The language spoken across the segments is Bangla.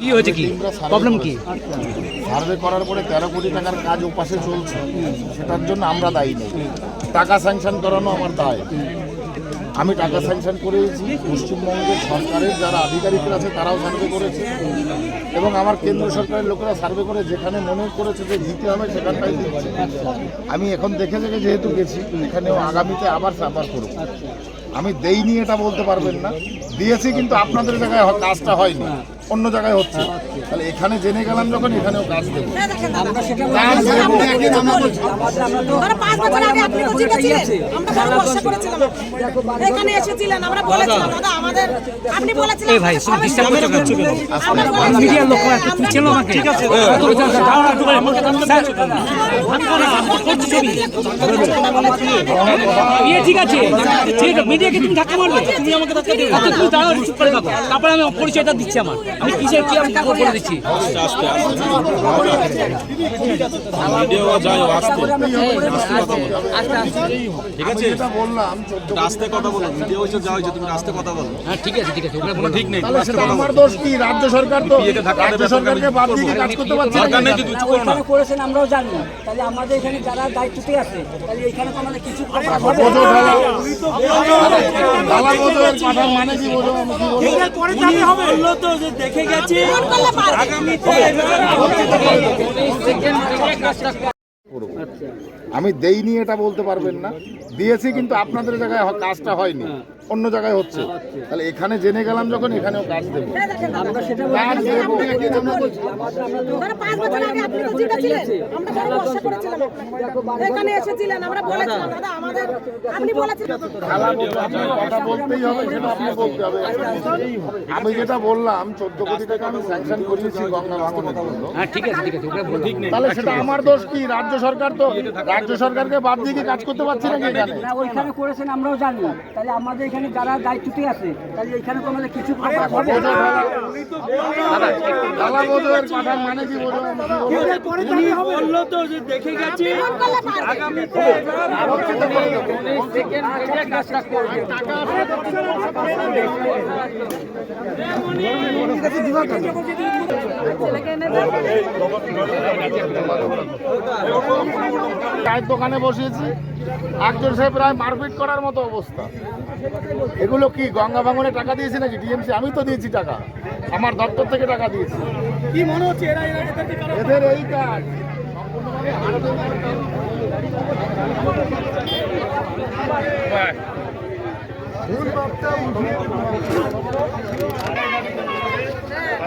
কি হয়েছে কি? প্রবলেম কি? সার্ভে করার পরে তেরো কোটি টাকার কাজ ওপাশে চলছে। সেটার জন্য আমরা দায়ী নেই। টাকা স্যাংশন করানো আমার দায়। আমি টাকা স্যাংশন করেছি। পশ্চিমবঙ্গের সরকারের যারা আধিকারিকরা আছে, তারাও সার্ভে করেছে। এবং আমার কেন্দ্র সরকারের লোকেরা সার্ভে করে যেখানে মনে করেছে যে দিতে হবে, সেখানটাই দিচ্ছে আমি এখন দেখে দেখে যেহেতু গেছি, এখানেও আগামীতে আবার সাফার করব। আমি দেইনি এটা বলতে পারবেন না দিয়েছি কিন্তু আপনাদের জায়গায় কাজটা হয়নি অন্য জায়গায় হচ্ছে তাহলে এখানে জেনে গেলাম যখন এখানেও কাজ দেবো ঠিক আছে ইয়ে ঠিক আছে। ঠিক আছে মিডিয়াকে তুমি ধাক্কা মারবে। তুমি আমাকে ধাক্কা দেবে। আচ্ছা তুমি দাঁড়াও চুপ করে থাকো। তারপরে আমি পরিচয়টা দিচ্ছি আমার। আমি কিসের কি আমি খবর করে দিচ্ছি? ঠিক আছে বললাম চোদ্দ কথা বলো ভিডিও হয়েছে যা হয়েছে তুমি রাস্তে কথা বলো হ্যাঁ ঠিক আছে ঠিক আছে ওখানে কোনো ঠিক নেই আমার দোষ কি? রাজ্য সরকার তো রাজ্য সরকারকে বাদ দিয়ে কাজ করতে পারছে? সরকার নেই কিছু করো না করেছেন আমরাও জানি। তাহলে আমাদের এখানে যারা দায়িত্বতে আছে। তাহলে এখানে তো আমাদের কিছু হবে তো যে দেখে গেছি। আগামীতে আমি দেইনি এটা বলতে পারবেন না। দিয়েছি কিন্তু আপনাদের জায়গায় কাজটা হয়নি। অন্য জায়গায় হচ্ছে। তাহলে এখানে জেনে গেলাম যখন এখানেও কাজ দেবো। আমরা সেটা কাজ দেবো ধরো পাঁচ বছর আগে আপনি তো জিতেছিলেন আমরা ধরো বর্ষা করেছিলাম। এখানে এসেছিলেন আমরা বলেছিলাম দাদা আমাদের আপনি বলেছিলেন। খেলা বলতে আপনার কথা বলতেই হবে সেটা আপনি বলতে হবে। আমি যেটা বললাম চোদ্দ কোটি টাকা আমি স্যাংশন করিয়েছি গঙ্গা ভাঙনের জন্য। হ্যাঁ ঠিক আছে ঠিক আছে ওখানে ঠিক নেই তাহলে সেটা আমার দোষ কি? রাজ্য সরকার তো রাজ্য সরকারকে বাদ দিয়ে কি কাজ করতে পারছি না এখানে? না ওইখানে করেছেন আমরাও জানি তাহলে আমাদের এখানে যারা দায়িত্বতে আছে তাহলে এখানে তো আমাদের কিছু করার চায়ের দোকানে বসিয়েছি। একজন সাহেব প্রায় মারপিট করার মতো অবস্থা। এগুলো কি গঙ্গা ভাঙনে টাকা দিয়েছি নাকি টিএমসি আমি তো দিয়েছি টাকা। আমার দপ্তর থেকে টাকা দিয়েছি। কি মনে হচ্ছে এরা এরা এদের এই কাজ। সম্পূর্ণভাবে ভুল বার্তা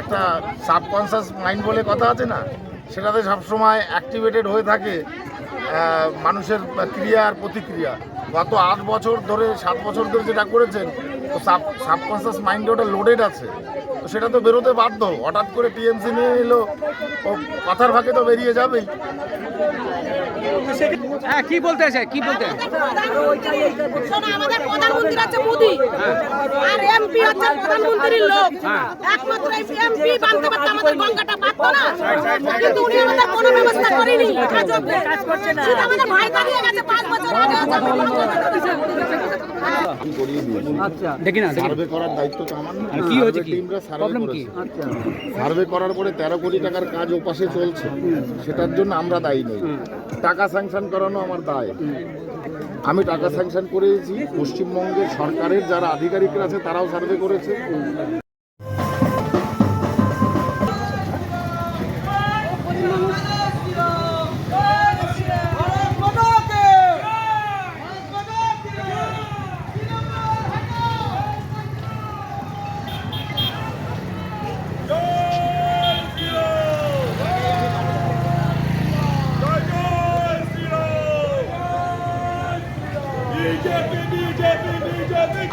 একটা সাবকনসিয়াস মাইন্ড বলে কথা আছে না? সেটাতে সবসময় অ্যাক্টিভেটেড হয়ে থাকে মানুষের ক্রিয়া আর প্রতিক্রিয়া। গত আট বছর ধরে, সাত বছর ধরে যেটা করেছেন, তো সাব সাবকনসিয়াস মাইন্ডে ওটা লোডেড আছে। তো সেটা তো বেরোতে বাধ্য। হঠাৎ করে টিএমসি নিয়ে এলো কথার ফাঁকে তো বেরিয়ে যাবেই। হ্যাঁ কি বলতে আছে কি বলতে শোনো আমাদের প্রধানমন্ত্রী আছে মোদি। আর এমপি আছে প্রধানমন্ত্রীর লোক। একমাত্র এমপি বানতে পারতো আমাদের গঙ্গাটা পারতো না। কিন্তু উনি আমাদের কোনো ব্যবস্থা করেনি। কাজ করছে না। আমাদের ভাই দাঁড়িয়ে গেছে পাঁচ বছর আগে। আমি করিয়ে দিয়েছি আচ্ছা দেখি না। সার্ভে করার দায়িত্ব তো আমার না। কি হয়েছে কি? টিমরা সার্ভে করেছে। আচ্ছা। সার্ভে করার পরে তেরো কোটি টাকার কাজ ওপাশে চলছে। সেটার জন্য আমরা দায়ী নেই। টাকা স্যাংশন করানো আমার দায়। আমি টাকা স্যাংশন করেছি। পশ্চিমবঙ্গের সরকারের যারা আধিকারিকরা আছে তারাও সার্ভে করেছে।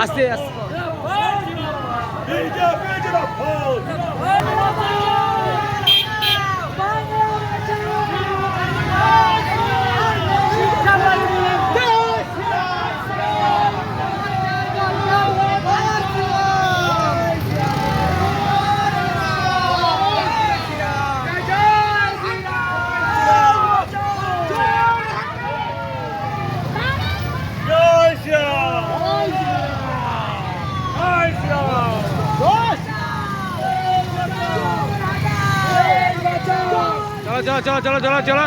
আস্তে আস্তে। চলো চলো চলো চলো চলো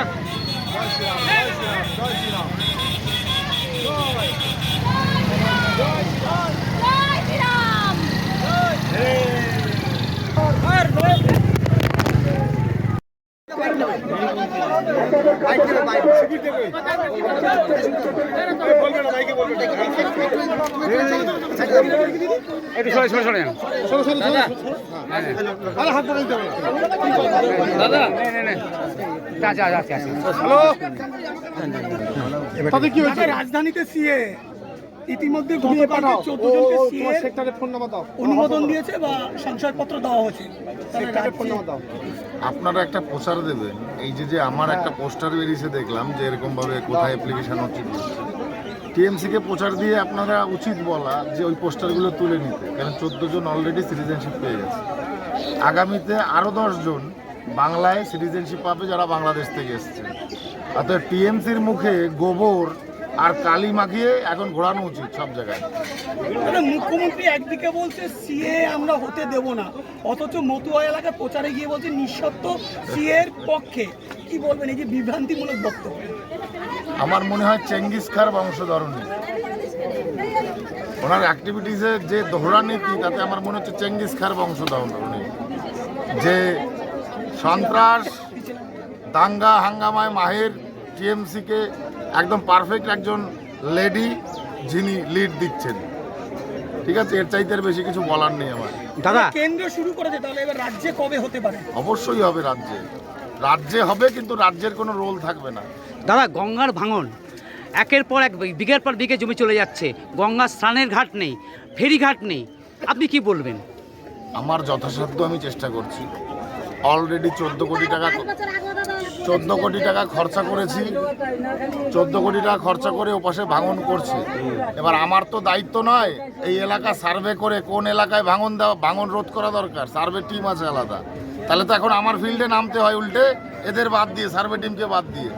চলো একটু সরে সরে সরে দাদা নে নে নে যা যা যা যা তাতে কি হয়েছে? রাজধানীতে সিএ ইতিমধ্যে গতকালকে চোদ্দ জনকে সিএ সেক্টরে ফোন নাম্বার দাও। অনুমোদন দিয়েছে বা সংশয়পত্র দেওয়া হয়েছে। সেক্টরে ফোন নাম্বার দাও। আপনারা একটা প্রচার দেবেন। এই যে যে আমার একটা পোস্টার বেরিয়েছে দেখলাম যে এরকম ভাবে কোথায় অ্যাপ্লিকেশন হচ্ছে। টিএমসিকে প্রচার দিয়ে আপনারা উচিত বলা যে ওই পোস্টারগুলো তুলে নিতে। কারণ চোদ্দ জন অলরেডি সিটিজেনশিপ পেয়ে গেছে। আগামীতে আরও জন বাংলায় সিটিজেনশিপ পাবে যারা বাংলাদেশ থেকে এসছে। অর্থাৎ টিএমসির মুখে গোবর আর কালি মাখিয়ে এখন ঘোরানো উচিত সব জায়গায়। মানে মুখ্যমন্ত্রী একদিকে বলছে সিএ আমরা হতে দেব না। অথচ মতুয়া এলাকায় প্রচারে গিয়ে বলছে নিঃশর্ত সিএ এর পক্ষে। কি বলবেন? এই যে বিভ্রান্তিমূলক বক্তব্য। আমার মনে হয় চেঙ্গিস খার বংশধরণী ওনার অ্যাক্টিভিটিসের যে দোহরা নীতি তাতে আমার মনে হচ্ছে চেঙ্গিস খার বংশধরণী যে সন্ত্রাস দাঙ্গা হাঙ্গামায় মাহের টিএমসিকে একদম পারফেক্ট একজন লেডি যিনি লিড দিচ্ছেন। ঠিক আছে? এর চাইতে আর বেশি কিছু বলার নেই আমার। দাদা। কেন্দ্র শুরু করেছে তাহলে এবার রাজ্যে কবে হতে পারে? অবশ্যই হবে রাজ্যে। রাজ্যে হবে কিন্তু রাজ্যের কোনো রোল থাকবে না। দাদা গঙ্গার ভাঙন। একের পর এক বিঘের পর বিঘে জমি চলে যাচ্ছে। গঙ্গার স্নানের ঘাট নেই ফেরিঘাট নেই। আপনি কি বলবেন? আমার যথাসাধ্য আমি চেষ্টা করছি। অলরেডি চোদ্দ কোটি টাকা চোদ্দ কোটি টাকা খরচা করেছি। চোদ্দ কোটি টাকা খরচা করে ওপাশে ভাঙন করছে। এবার আমার তো দায়িত্ব নয় এই এলাকা সার্ভে করে কোন এলাকায় ভাঙন দেওয়া ভাঙন রোধ করা দরকার। সার্ভে টিম আছে আলাদা। তাহলে তো এখন আমার ফিল্ডে নামতে হয় উল্টে, এদের বাদ দিয়ে, সার্ভে টিমকে বাদ দিয়ে।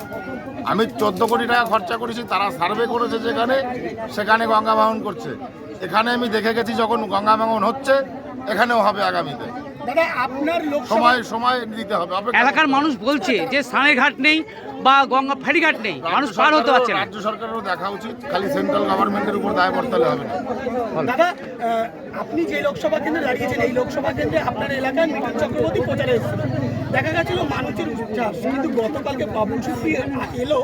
আমি চোদ্দ কোটি টাকা খরচা করেছি, তারা সার্ভে করেছে যেখানে, সেখানে গঙ্গা ভাঙন করছে। এখানে আমি দেখে গেছি যখন গঙ্গা ভাঙন হচ্ছে, এখানেও হবে আগামীতে। দাদা আপনার সময় সময় দিতে হবে এলাকার মানুষ বলছে যে স্নানের ঘাট নেই বা গঙ্গা ফেরিঘাট নেই মানুষ পার হতে পারছে না। রাজ্য সরকারেরও দেখা উচিত খালি সেন্ট্রাল গভর্নমেন্টের উপর দায় বর্তালে হবে না। দাদা আপনি যে লোকসভা কেন্দ্রে দাঁড়িয়েছেন এই লোকসভা কেন্দ্রে আপনার এলাকায় মিঠুন চক্রবর্তী প্রচারে এসেছিলেন। দেখা গেছিল মানুষের উচ্ছ্বাস কিন্তু গতকালকে বাবুল সুপ্রি এলো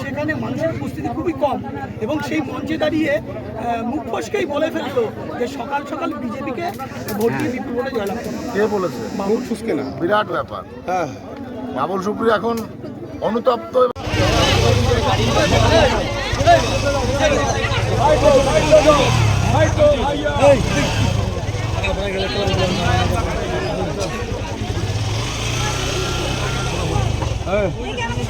সেখানে মানুষের উপস্থিতি খুবই কম এবং সেই মঞ্চে দাঁড়িয়ে মুখ ফসকেই বলে ফেলল যে সকাল সকাল বিজেপিকে ভোট দিয়ে বিপুল ভোটে জয়লাভ কে বলেছে বাবুল সুস্কে না বিরাট ব্যাপার হ্যাঁ বাবুল সুপ্রিয় এখন অনুতপ্ত এবং Hey.